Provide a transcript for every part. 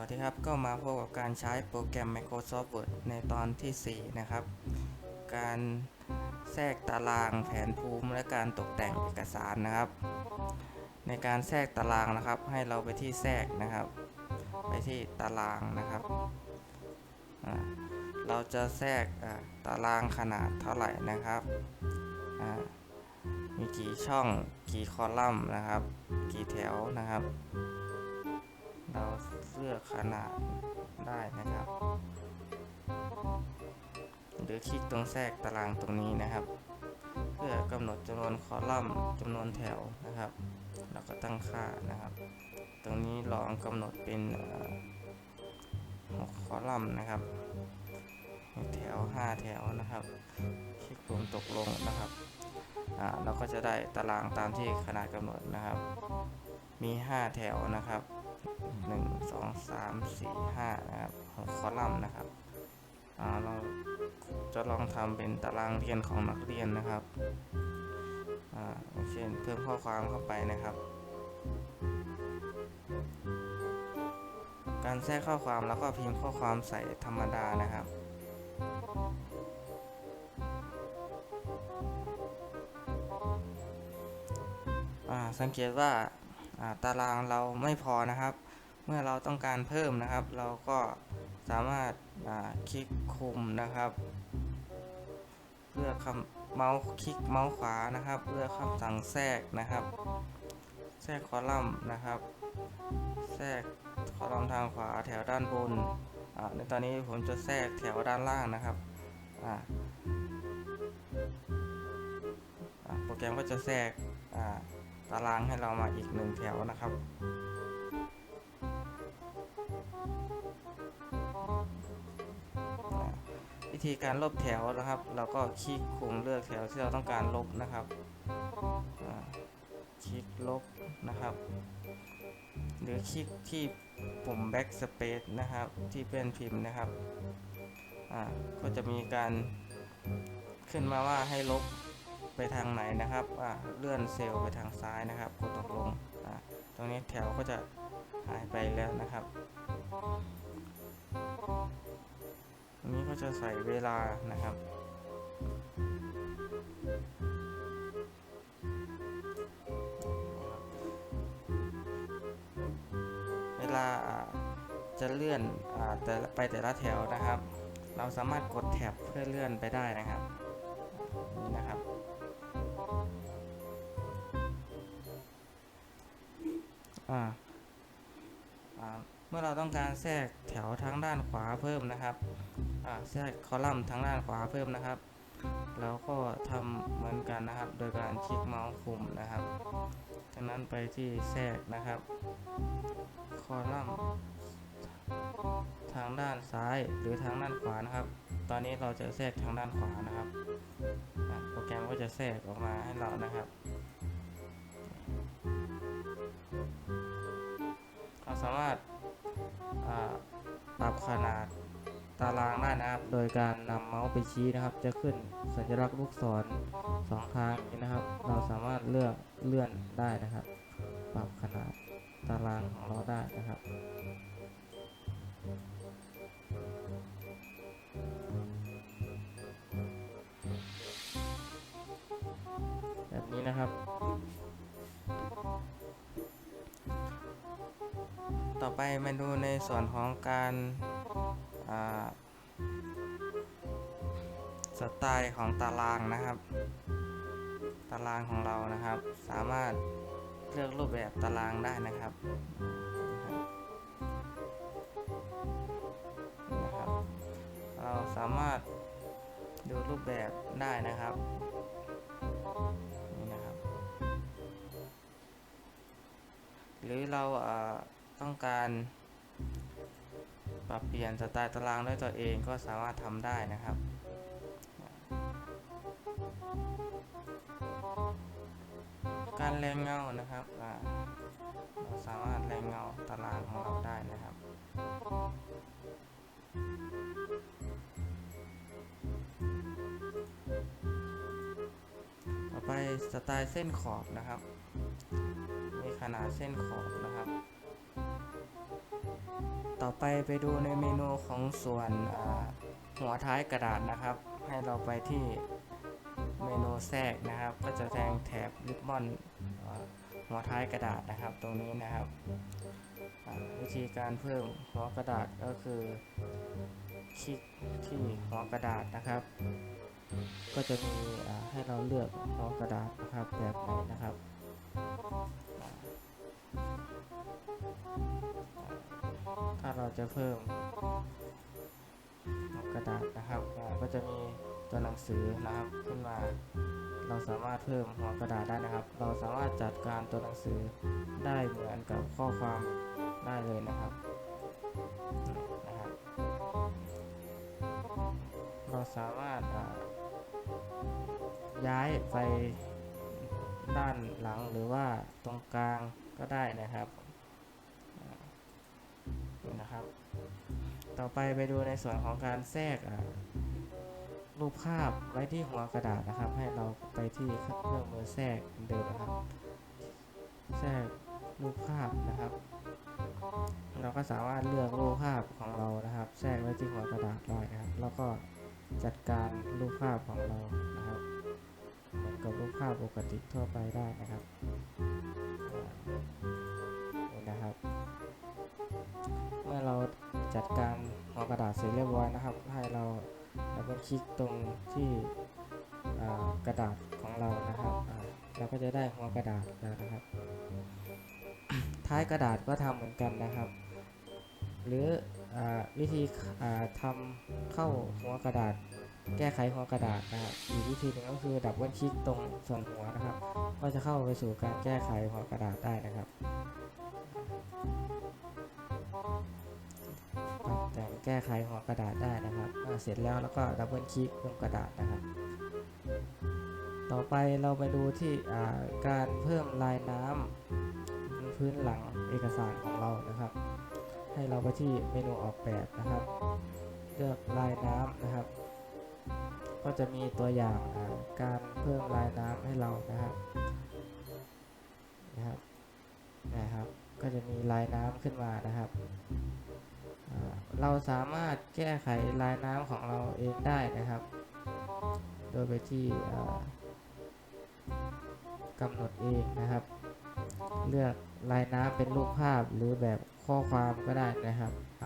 วัสดีครับ ก็มาพบกับการใช้โปรแกรม Microsoft Word ในตอนที่ 4 นะครับ การแทรกตารางแผนภูมิและการตกแต่งเอกสารนะครับ ในการแทรกตารางนะครับ ให้เราไปที่แทรกนะครับ ไปที่ตารางนะครับ เราจะแทรกตารางขนาดเท่าไหร่นะครับ มีกี่ช่อง กี่คอลัมน์นะครับ กี่แถวนะครับ เราเลือกขนาดได้นะครับ หรือคลิกตรงแทรกตารางตรงนี้นะครับ เพื่อกำหนดจำนวนคอลัมน์จำนวนแถวนะครับ แล้วก็ตั้งค่านะครับ ตรงนี้ลองกำหนดเป็นหกคอลัมน์นะครับแถว 5 แถวนะครับ คลิกปุ่มตกลงนะครับอ่าเราก็จะได้ตารางตามที่ขนาดกำหนดนะครับ มี 5 แถวนะครับ 1 2 3 4 5นะครับหกคอลัมน์นะครับเราจะลองทำเป็นตารางเรียนของนักเรียนนะครับอ่าเช่นเพิ่มข้อความเข้าไปนะครับ การแทรกข้อความแล้วก็พิมพ์ข้อความใส่ธรรมดานะครับสังเกตว่าตารางเราไม่พอนะครับ เมื่อเราต้องการเพิ่มนะครับ เราก็สามารถคลิกคุมนะครับ เลือกคำเมาส์คลิกเมาส์ขวานะครับ เลือกคำสั่งแทรกนะครับ แทรกคอลัมน์นะครับ แทรกคอลัมน์ทางขวาแถวด้านบนในตอนนี้ผมจะแทรกแถวด้านล่างนะครับโปรแกรมก็จะแทรกตารางให้เรามาอีกหนึ่งแถวนะครับ วิธีการลบแถวนะครับ เราก็คลิกคุมเลือกแถวที่เราต้องการลบนะครับคลิกลบนะครับ หรือคลิกที่ปุ่ม backspace นะครับที่เป็นพิมพ์นะครับก็จะมีการขึ้นมาว่าให้ลบไปทางไหนนะครับเลื่อนเซลล์ไปทางซ้ายนะครับกดตกลงตรงนี้แถวก็จะหายไปแล้วนะครับ ตรงนี้ก็จะใส่เวลานะครับ เวลาจะเลื่อนอแต่ไปแต่ละแถวนะครับ เราสามารถกดแท็บเพื่อเลื่อนไปได้นะครับนี่นะครับอ่าอ่า เมื่อเราต้องการแทรกแถวทางด้านขวาเพิ่มนะครับแทรกคอลัมน์ทางด้านขวาเพิ่มนะครับแล้วก็ทำเหมือนกันนะครับ โดยการคลิกเมาส์คุมนะครับจากนั้นไปที่แทรกนะครับ คอลัมน์ทางด้านซ้ายหรือทางด้านขวานะครับ ตอนนี้เราจะแทรกทางด้านขวานะครับโปรแกรมก็จะแทรกออกมาให้เรานะครับเราสามารถ อ่าปรับขนาดตารางได้นะครับ โดยการนำเมาส์ไปชี้นะครับ จะขึ้นสัญลักษณ์ลูกศรสองทางนี้นะครับ เราสามารถเลือกเลื่อนได้นะครับ ปรับขนาดตารางของเราได้นะครับแบบนี้นะครับ ต่อไปมาดูในส่วนของการาสไตล์ของตารางนะครับ ตารางของเรานะครับ สามารถเลือกรูปแบบตารางได้นะครับนะครับ เราสามารถดูรูปแบบได้นะครับนี่นะครับ หรือเราเอ่อ ต้องการปรับเปลี่ยนสไตล์ตารางด้วยตัวเองก็สามารถทำได้นะครับ การแรงเงานะครับเราสามารถแรงเงาตารางของเราได้นะครับต่อไปสไตล์เส้นขอบนะครับ มีขนาดเส้นขอบนะครับ ต่อไปไปดูในเมนูของส่วนหัวท้ายกระดาษนะครับ ให้เราไปที่เมนูแทรกนะครับ ก็จะแทงแถบริบบอนหัวท้ายกระดาษนะครับตรงนี้นะครับวิธีการเพิ่มหัวกระดาษก็คือ คลิกที่หัวกระดาษนะครับ ก็จะมีให้เราเลือกหัวกระดาษนะครับแบบไหนนะครับ ถ้าเราจะเพิ่มหัวกระดาษนะครับก็จะมีตัวหนังสือนะครับขึ้นมา เราสามารถเพิ่มหัวกระดาษได้นะครับ เราสามารถจัดการตัวหนังสือได้เหมือนกับข้อความได้เลยนะครับนะครับ เราสามารถย้ายไปด้านหลังหรือว่าตรงกลางก็ได้นะครับ นะครับ ต่อไปไปดูในส่วนของการแทรกรูปภาพไว้ที่หัวกระดาษนะครับ ให้เราไปที่เครื่องมือแทรกเดิมนะครับ แทรกรูปภาพนะครับ เราก็สามารถเลือกรูปภาพของเรานะครับ แทรกไว้ที่หัวกระดาษได้นะครับ แล้วก็จัดการรูปภาพของเรานะครับเหมือนกับรูปภาพปกติทั่วไปได้นะครับนะครับ เมื่อเราจัดการหัวกระดาษเสร็จเรียบร้อยนะครับ ให้เราดับเบิลคลิกตรงที่กระดาษของเรานะครับเราก็จะได้หัวกระดาษแล้วนะครับ ท้ายกระดาษก็ทำเหมือนกันนะครับ หรืออวิธีอ่าทำเข้าหัวกระดาษ แก้ไขหัวกระดาษนะครับอีกวิธีหนึ่งก็คือดับเบิลคลิกตรงส่วนหัวนะครับ ก็จะเข้าไปสู่การแก้ไขหัวกระดาษได้นะครับ แต่งแก้ไขหัวกระดาษได้นะครับเสร็จแล้วแล้วก็ดับเบิลคลิกบนกระดาษนะครับ ต่อไปเราไปดูที่การเพิ่มลายน้ำพื้นหลังเอกสารของเรานะครับ ให้เราไปที่เมนูออกแบบนะครับ เลือกลายน้ำนะครับ ก็จะมีตัวอย่างการเพิ่มลายน้ำให้เรานะครับนะครับนะครับ ก็จะมีลายน้ำขึ้นมานะครับ เราสามารถแก้ไขลายน้ำของเราเองได้นะครับ โดยไปที่อ่ากำหนดเองนะครับ เลือกลายน้ำเป็นรูปภาพหรือแบบข้อความก็ได้นะครับอ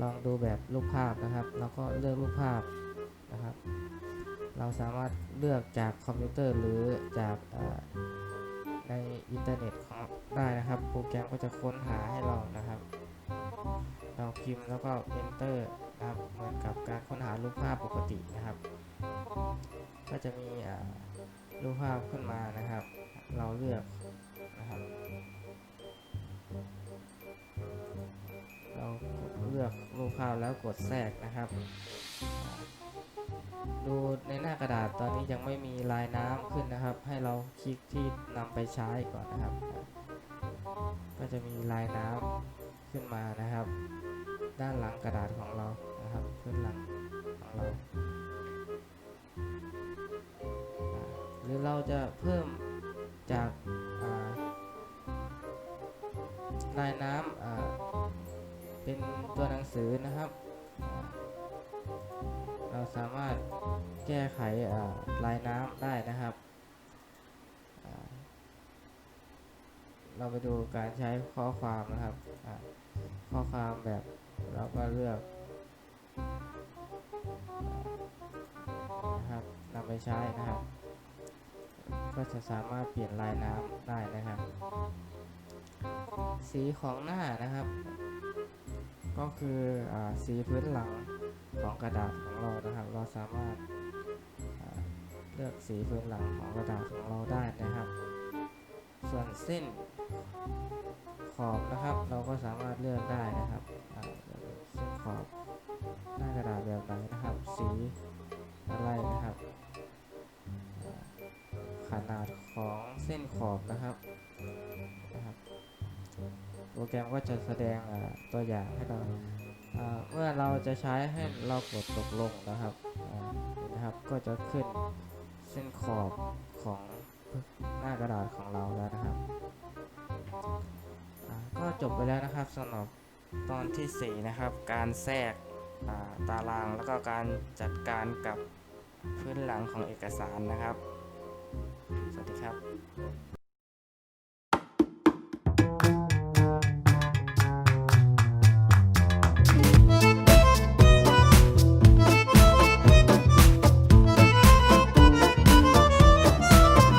ลองดูแบบรูปภาพนะครับ แล้วก็เลือกรูปภาพนะครับ เราสามารถเลือกจากคอมพิวเตอร์หรือจากในอินเทอร์เน็ตของได้นะครับ โปรแกรมก็จะค้นหาให้เรานะครับ เราพิมพ์แล้วก็ enter นะครับเหมือนกับการค้นหารูปภาพปกตินะครับ ก็จะมีรูปภาพขึ้นมานะครับ เราเลือกนะครับเราเลือกรูปภาพแล้วกดแทรกนะครับ ดูในหน้ากระดาษตอนนี้ยังไม่มีลายน้ำขึ้นนะครับ ให้เราคลิกที่นำไปใช้ก่อนนะครับ ก็จะมีลายน้ำ ขึ้นมานะครับ ด้านหลังกระดาษของเรานะครับพื้นหลังของเรา หรือเราจะเพิ่มจากลายน้ำเป็นตัวหนังสือนะครับ เราสามารถแก้ไขลายน้ำได้นะครับอ่า เราไปดูการใช้ข้อความนะครับ ข้อความแบบเราก็เลือกนะครับนำไปใช้นะครับ ก็จะสามารถเปลี่ยนลายน้ำได้นะครับ สีของหน้านะครับ ก็คืออสีพื้นหลังของกระดาษของเรานะครับ เราสามารถเลือกสีพื้นหลังของกระดาษของเราได้นะครับ ส่วนเส้นขอบนะครับ เราก็สามารถเลือกได้นะครับเส้นขอบหน้ากระดาษแบบไหนนะครับ สีอะไรนะครับ ขนาดของเส้นขอบนะครับนะครับ โปรแกรมก็จะแสดงตัวอย่างให้เราเมื่อเราจะใช้ให้เรากดตกลงนะครับนะครับ ก็จะขึ้นเส้นขอบของ หน้ากระดาษของเราแล้วนะครับก็จบไปแล้วนะครับสำหรับตอนที่ 4 นะครับ การแทรกาตารางแล้วก็การจัดการกับพื้นหลังของเอกสารนะครับ สวัสดีครับ